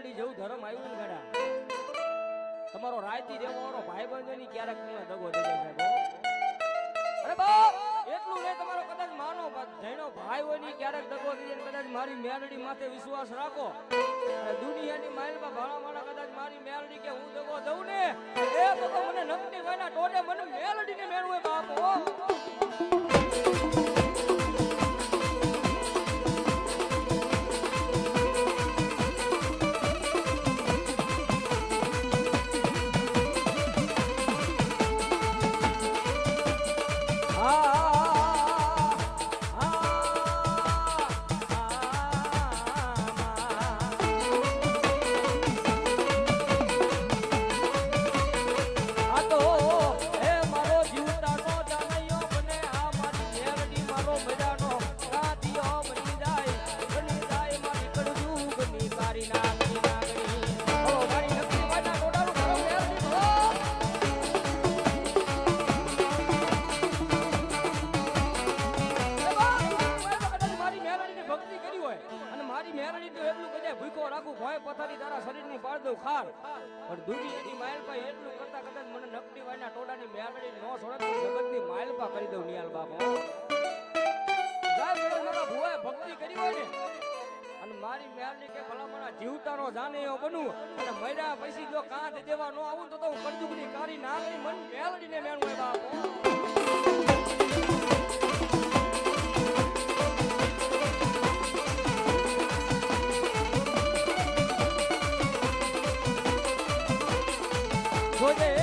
મેલડી જેવું ધર્મ આવ્યું ને ગડા. તમારો રાયતી દેવાનો ભાઈ બંધો ની ક્યારેક તમે દગો દે સાહેબ અરે બાપ એટલું નહીં, તમારો કદાચ માનો જૈનો ભાઈ હોયની ક્યારેક દગો ને કદાચ મારી મેરડી માથે વિશ્વાસ રાખો. દુનિયાની માઇલમાં ભાણા માણા કદાચ શરીરની ખાર. પણ દુનિયાની માઇલ પર એટલું કરતા કદાચ મને નકડી વાયના ટોડાની મેળડી નો છોડે તો જગતની માઇલ પર કરી દઉં નિયાલ બાપો ભુવાએ ભક્તિ કરી હોય ને, અને મારી મેળની કે ભલા મારા જીવતાનો જાને એવો બનુ, અને મર્યા પછી જો કાંત દેવા નો આવું તો તો હું કરજુગની કારી નાગણી મન મેલડીને મેળવું બાપ હો. જોજે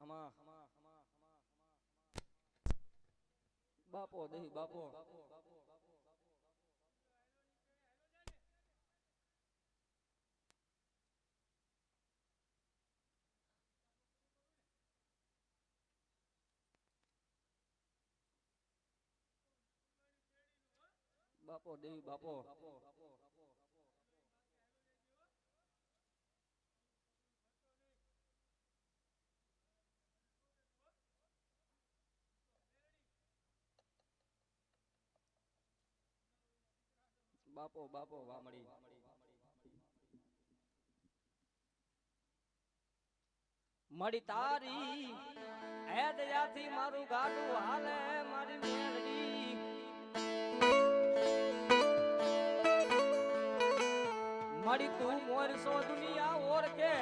આમાં બાપો દહી બાપો. બાપો દેવી બાપો. બાપો બાપો વામળી મળી તારી હે દયાથી મારું ગાડું હાલે મારી મેલડી મળી તું મોર સો દુનિયા ઓળખે,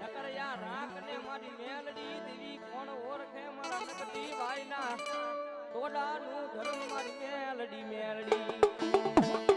નકર યા રાખ ને મારી મેલડી દેવી કોણ ઓળખે મારા નકટી ભાઈના. ટોડાનું ધર્મ મારી મેલડી મેલડી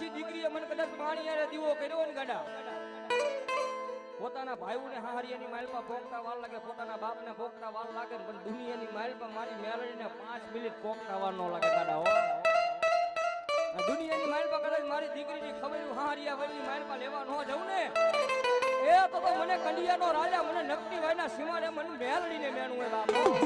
દીકરીએ મને કદાચ પાણી યારે દીવો કર્યો ને ગાડા. પોતાના ભાઈઓને હાહરિયાની માઇલમાં પોકતા વાર લાગે, પોતાના બાપને પોકતા વાર લાગે પણ દુનિયાની માઇલમાં મારી મેલડીને પાંચ મિનિટ પોકતા વાર ન લાગે ગાડા, હો. દુનિયાની માઇલમાં કદાચ મારી દીકરીની ખબર હાહરિયા વળની માઇલમાં લેવા ન જવું ને, એ તો મને કંડિયાનો રાજા, મને નકટી ભાઈના સીમાને મને મેલડીને મેણું એ બાપો.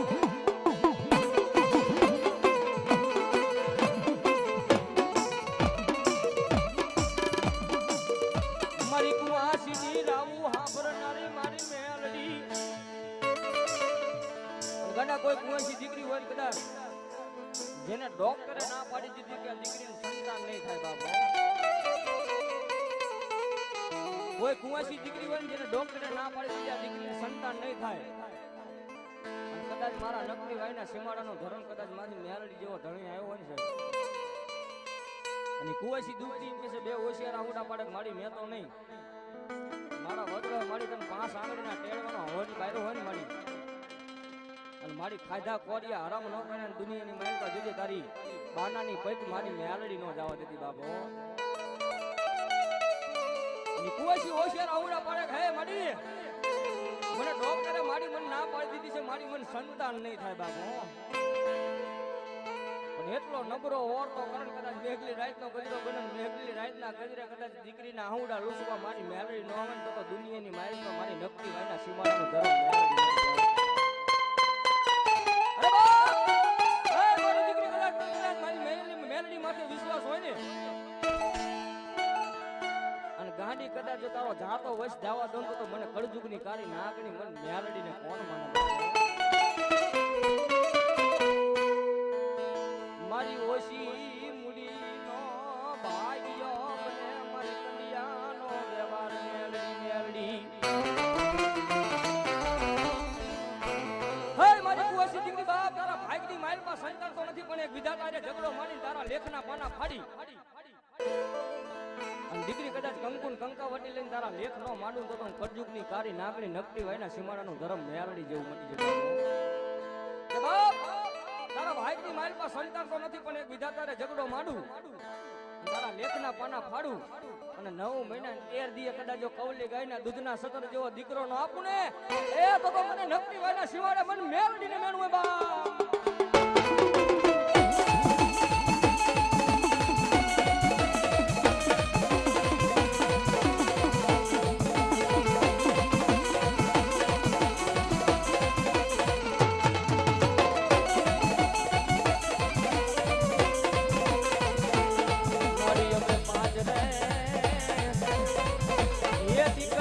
જેને ડોક્ટરે ના પાડી દીધી કે દીકરીને સંતાન નહીં થાય બાબા કોઈ કુંવાસી દીકરી હોય ને જેને ડોક્ટરે ના પાડી દીધી, આ દીકરીને સંતાન નહીં થાય. કદાચ મારા નકલી ભાઈના સીમાડાનો ધરણ કદાચ મારી મેલડી જેવો ધણી આવ્યો હોય ને અને કુવાસી દુખતી એમ કે છે, બે હોશિયાર આવડા પાડે મારી મેં તો નહીં. મારા વગડા મારી તમે પાંચ આંગળીના ટેળવાનો હવાની બાયરો હોય ને મારી. અને મારી ખાધા કોરિયા હરામ ન કરે દુનિયાની માયકા જુદી તારી બાનાની પૈક મારી મેલડી નો જવા દેતી બાબો અને કુવાસી હોશિયાર આવડા પડે હે માડી? મને ડોક્ટરે મારી મન ના પાડી દીધી છે, મારી મન સંતાન નહીં થાય બાબો પણ એટલો નબળો ઓરતો કરણ કદાચ મેઘલી રાતનો ગજરો બને મેઘલી રાતના ગજરે કદાચ દીકરીના આહુડા લૂસવા મારી મેલડી ન આવે તો તો દુનિયાની મારી મારી નક્કી વાયના સીમાડાનું ધર્મ જો તારો જાતો વશ દાવા દઉં તો મને કળજુગની કાળી નાગણી, મને મેલડીને કોણ માને? મારી ઓશી મુડીનો ભાગ્યો મને મારી કલિયાનો વ્યવહાર માઇલમાં સંતાન નથી, પણ એક ઝઘડો માની તારા લેખના પાના ફાડી. દીકરી કંકુન કંકાવટી લઈને તારા લેખ નો માંડું તો હું ની કારી નાગરી નકટી વાયના સીમાડાનું ધર્મ મેળડી જેવું મટી જતું કે બાપ, તારા ભાઈની માઇલમાં સંતાન તો નથી, પણ એક વિધાતાએ ઝઘડો માંડું. તારા તારા લેખના પાના ફાડું. અને નવ મહિના તેર દીએ કદાચ જો કવલી ગાયના દૂધના સતર જેવો દીકરો નો આપું ને, એ તો મને નકટી હોય ના સીમાડા મને મેળડીને મેણું